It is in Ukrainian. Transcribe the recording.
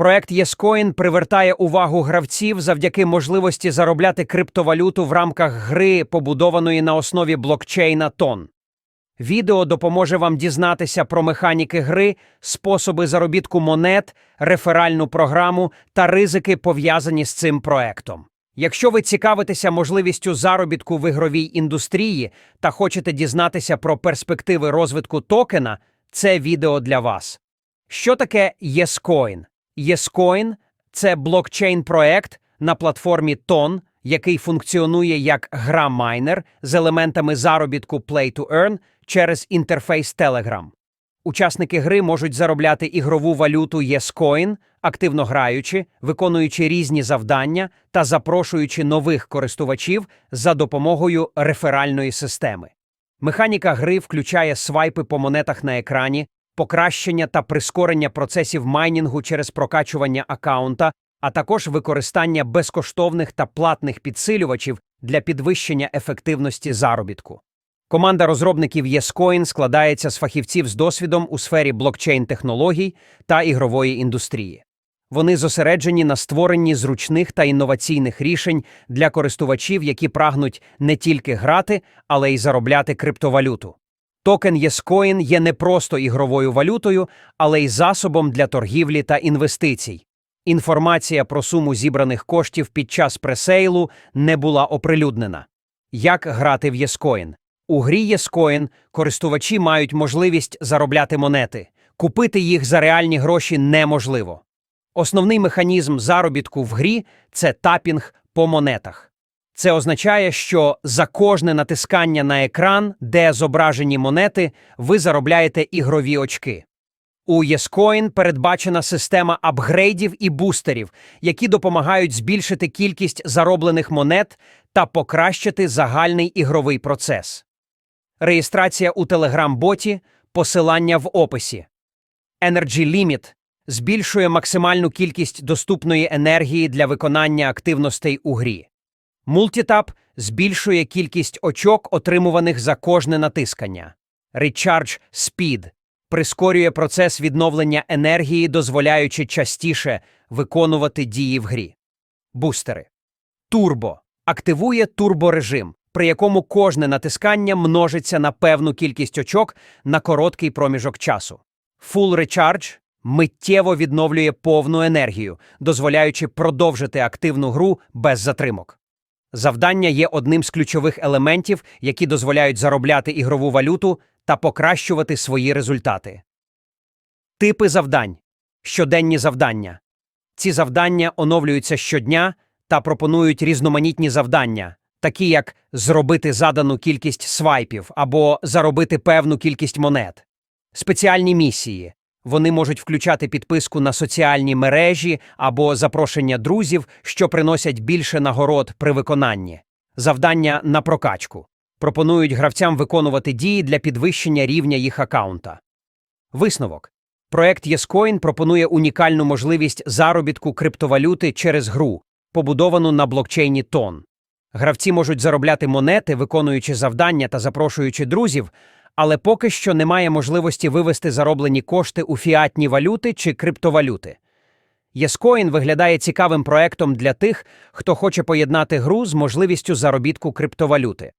Проект ЄСКоін привертає увагу гравців завдяки можливості заробляти криптовалюту в рамках гри, побудованої на основі блокчейна Тон. Відео допоможе вам дізнатися про механіки гри, способи заробітку монет, реферальну програму та ризики, пов'язані з цим проектом. Якщо ви цікавитеся можливістю заробітку в ігровій індустрії та хочете дізнатися про перспективи розвитку токена, це відео для вас. Що таке YesCoin? YesCoin – це блокчейн-проект на платформі Ton, який функціонує як гра-майнер з елементами заробітку Play to Earn через інтерфейс Telegram. Учасники гри можуть заробляти ігрову валюту YesCoin, активно граючи, виконуючи різні завдання та запрошуючи нових користувачів за допомогою реферальної системи. Механіка гри включає свайпи по монетах на екрані, покращення та прискорення процесів майнінгу через прокачування аккаунта, а також використання безкоштовних та платних підсилювачів для підвищення ефективності заробітку. Команда розробників YesCoin складається з фахівців з досвідом у сфері блокчейн-технологій та ігрової індустрії. Вони зосереджені на створенні зручних та інноваційних рішень для користувачів, які прагнуть не тільки грати, але й заробляти криптовалюту. Токен YesCoin є не просто ігровою валютою, але й засобом для торгівлі та інвестицій. Інформація про суму зібраних коштів під час пресейлу не була оприлюднена. Як грати в YesCoin? У грі YesCoin користувачі мають можливість заробляти монети. Купити їх за реальні гроші неможливо. Основний механізм заробітку в грі це тапінг по монетах. Це означає, що за кожне натискання на екран, де зображені монети, ви заробляєте ігрові очки. У YesCoin передбачена система апгрейдів і бустерів, які допомагають збільшити кількість зароблених монет та покращити загальний ігровий процес. Реєстрація у Telegram-боті, посилання в описі. Energy Limit збільшує максимальну кількість доступної енергії для виконання активностей у грі. Multitap збільшує кількість очок, отримуваних за кожне натискання. Recharge Speed прискорює процес відновлення енергії, дозволяючи частіше виконувати дії в грі. Бустери. Турбо активує турборежим, при якому кожне натискання множиться на певну кількість очок на короткий проміжок часу. Full Recharge миттєво відновлює повну енергію, дозволяючи продовжити активну гру без затримок. Завдання є одним з ключових елементів, які дозволяють заробляти ігрову валюту та покращувати свої результати. Типи завдань. Щоденні завдання. Ці завдання оновлюються щодня та пропонують різноманітні завдання, такі як зробити задану кількість свайпів або заробити певну кількість монет. Спеціальні місії. Вони можуть включати підписку на соціальні мережі або запрошення друзів, що приносять більше нагород при виконанні. Завдання на прокачку. Пропонують гравцям виконувати дії для підвищення рівня їх аккаунта. Висновок. Проект YesCoin пропонує унікальну можливість заробітку криптовалюти через гру, побудовану на блокчейні Тон. Гравці можуть заробляти монети, виконуючи завдання та запрошуючи друзів, але поки що немає можливості вивести зароблені кошти у фіатні валюти чи криптовалюти. Єскоін виглядає цікавим проектом для тих, хто хоче поєднати гру з можливістю заробітку криптовалюти.